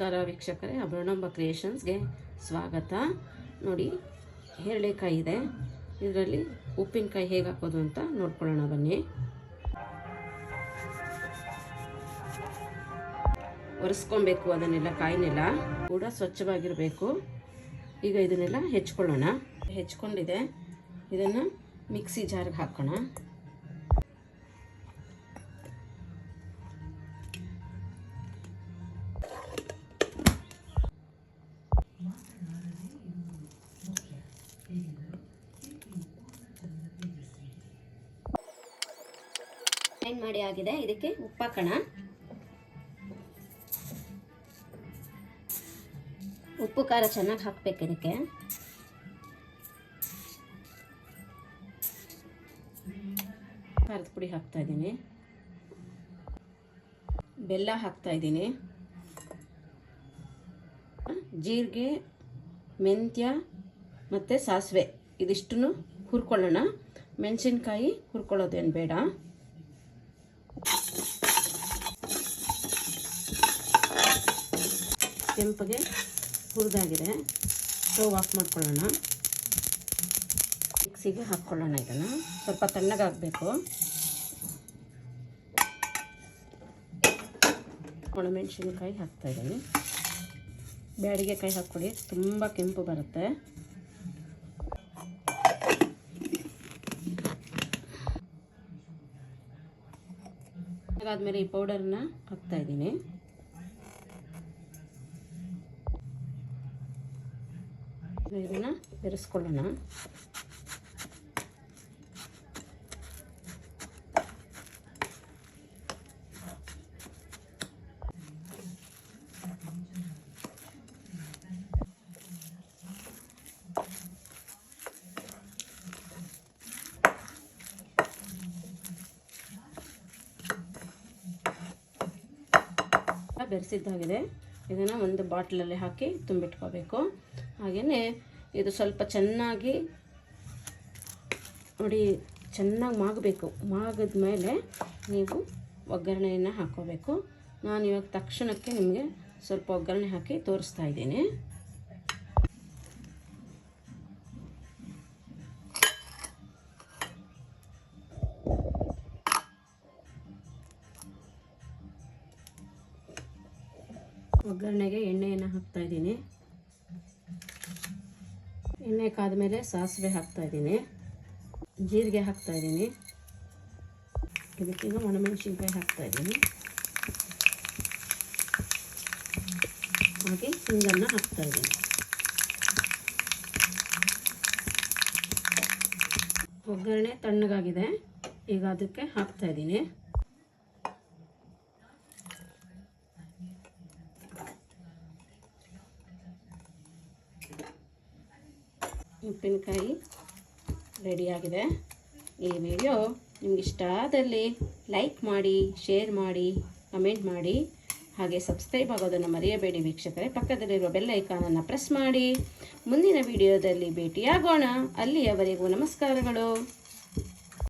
ನಮಸ್ಕಾರ ವೀಕ್ಷಕರೇ ಅಭರಣಂಬ ಕ್ರಿಯೇಷನ್ಸ್ಗೆ ಸ್ವಾಗತ. ನೋಡಿ ಹೇರಳೆಕಾಯಿ ಇದೆ. ಇದರಲ್ಲಿ ಉಪ್ಪಿನಕಾಯಿ ಹೇಗೆ ಹಾಕೋದು ಅಂತ ನೋಡ್ಕೊಳ್ಳೋಣ, ಬನ್ನಿ. ಒರೆಸ್ಕೊಬೇಕು ಅದನ್ನೆಲ್ಲ, ಕಾಯಿನೆಲ್ಲ. ಕೂಡ ಸ್ವಚ್ಛವಾಗಿರಬೇಕು. ಈಗ ಇದನ್ನೆಲ್ಲ ಹೆಚ್ಕೊಳ್ಳೋಣ. ಹೆಚ್ಕೊಂಡಿದೆ. ಇದನ್ನು ಮಿಕ್ಸಿ ಜಾರ್ಗೆ ಹಾಕೋಣ. ಗ್ರೈಂಡ್ ಮಾಡಿ ಆಗಿದೆ. ಇದಕ್ಕೆ ಉಪ್ಪು ಹಾಕೋಣ ಉಪ್ಪು, ಖಾರ ಚೆನ್ನಾಗಿ ಹಾಕ್ಬೇಕು ಇದಕ್ಕೆ. ಖಾರದ ಪುಡಿ ಹಾಕ್ತಾ ಇದ್ದೀನಿ. ಬೆಲ್ಲ ಹಾಕ್ತಾ ಇದ್ದೀನಿ. ಜೀರಿಗೆ, ಮೆಂತ್ಯ ಮತ್ತು ಸಾಸಿವೆ. ಇದಿಷ್ಟನ್ನು ಹುರ್ಕೊಳ್ಳೋಣ. ಮೆಣಸಿನ್ಕಾಯಿ ಹುರ್ಕೊಳ್ಳೋದೇನು ಬೇಡ. ಕೆಂಪಗೆ ಹುರಿದಾಗಿದೆ. ಸ್ಟವ್ ಆಫ್ ಮಾಡ್ಕೊಳ್ಳೋಣ. ಮಿಕ್ಸಿಗೆ ಹಾಕ್ಕೊಳ್ಳೋಣ ಇದನ್ನು. ಸ್ವಲ್ಪ ತಣ್ಣಗಾಗಬೇಕು ಒಣಮೆಣಸಿನ್ಕಾಯಿ ಹಾಕ್ತಾಯಿದ್ದೀನಿ ಬ್ಯಾಡಿಗೆ ಕಾಯಿ ಹಾಕ್ಕೊಳ್ಳಿ. ತುಂಬ ಕೆಂಪು ಬರುತ್ತೆ. ಅದಾದಮೇಲೆ ಈ ಪೌಡರ್ನ ಹಾಕ್ತಾಯಿದ್ದೀನಿ ಇದನ್ನು ಬೆರೆಸ್ಕೊಳ್ಳೋಣ. ಬೆರೆಸಿದ್ದಾಗಿದೆ. ಇದನ್ನು ಒಂದು ಬಾಟ್ಲಲ್ಲಿ ಹಾಕಿ ತುಂಬಿಟ್ಕೋಬೇಕು. ಹಾಗೆಯೇ ಇದು ಸ್ವಲ್ಪ ಚೆನ್ನಾಗಿ ನೋಡಿ, ಚೆನ್ನಾಗಿ ಮಾಗಬೇಕು. ಮಾಗಿದ ಮೇಲೆ ನೀವು ಒಗ್ಗರಣೆಯನ್ನು ಹಾಕೋಬೇಕು ನಾನು ಇವಾಗ ತಕ್ಷಣಕ್ಕೆ ನಿಮಗೆ ಸ್ವಲ್ಪ ಒಗ್ಗರಣೆ ಹಾಕಿ ತೋರಿಸ್ತಾ ಇದ್ದೀನಿ. ಒಗ್ಗರಣೆಗೆ ಎಣ್ಣೆಯನ್ನು ಹಾಕ್ತಾ ಇದ್ದೀನಿ. ಎಣ್ಣೆ ಕಾದ ಮೇಲೆ ಸಾಸಿವೆ ಹಾಕ್ತಾ ಇದ್ದೀನಿ. ಜೀರಿಗೆ ಹಾಕ್ತಾ ಇದ್ದೀನಿ. ಇದಕ್ಕೀಗ ಒಣಮೆಣಸಿನ್ಕಾಯಿ ಹಾಕ್ತಾ ಇದ್ದೀನಿ. ಹಾಗೆ ಹಿಂಗನ್ನು ಹಾಕ್ತಾ ಇದ್ದೀನಿ. ಒಗ್ಗರಣೆ ತಣ್ಣಗಾಗಿದೆ. ಈಗ ಅದಕ್ಕೆ ಹಾಕ್ತಾ ಉಪ್ಪಿನಕಾಯಿ ರೆಡಿಯಾಗಿದೆ. ಈ ವಿಡಿಯೋ ನಿಮ್ಗೆ ಇಷ್ಟ ಆದಲ್ಲಿ ಲೈಕ್ ಮಾಡಿ, ಶೇರ್ ಮಾಡಿ, ಕಮೆಂಟ್ ಮಾಡಿ. ಹಾಗೆ ಸಬ್ಸ್ಕ್ರೈಬ್ ಆಗೋದನ್ನು ಮರೆಯಬೇಡಿ ವೀಕ್ಷಕರೇ. ಪಕ್ಕದಲ್ಲಿರುವ ಬೆಲ್ ಐಕಾನನ್ನು ಪ್ರೆಸ್ ಮಾಡಿ. ಮುಂದಿನ ವಿಡಿಯೋದಲ್ಲಿ ಭೇಟಿಯಾಗೋಣ. ಅಲ್ಲಿಯವರೆಗೂ ನಮಸ್ಕಾರಗಳು.